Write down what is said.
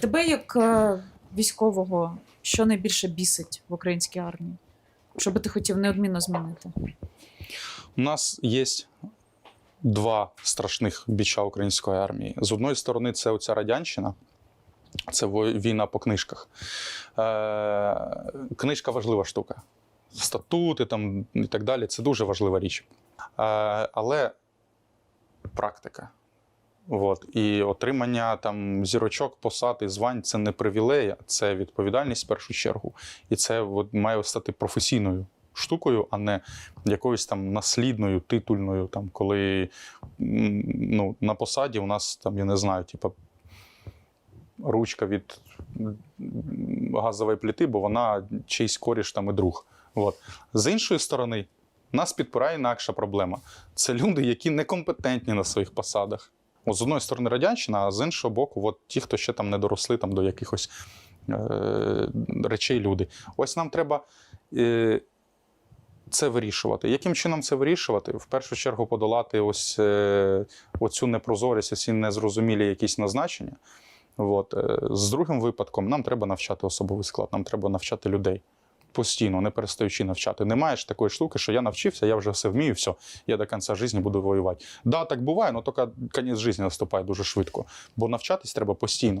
Тебе як е, військового, що найбільше бісить в українській армії? Що би ти хотів неодмінно змінити? У нас є два страшних біча української армії. З одної сторони, це оця радянщина, це війна по книжках. Е, книжка важлива штука. Статути там і так далі це дуже важлива річ. Е, але практика. От. І отримання там зірочок, посад і звань це не привілея, це відповідальність в першу чергу. І це от, має стати професійною штукою, а не якоюсь там наслідною, титульною, там, коли ну, на посаді у нас там, я не знаю, типа ручка від газової плити, бо вона чийсь коріш там і друг. От. З іншої сторони, нас підпирає інакша проблема. Це люди, які некомпетентні на своїх посадах. От з одної сторони радянщина, а з іншого боку, от ті, хто ще там не доросли там, до якихось е- речей люди. Ось нам треба е- це вирішувати. Яким чином це вирішувати? В першу чергу подолати ось е- оцю непрозорість, оці незрозумілі якісь назначення. От. Е, З другим випадком нам треба навчати особовий склад, нам треба навчати людей. Постійно, не перестаючи навчати. Не маєш такої штуки, що я навчився, я вже все вмію, все, я до кінця життя буду воювати. Да, так буває, але тільки кінець життя наступає дуже швидко. Бо навчатись треба постійно.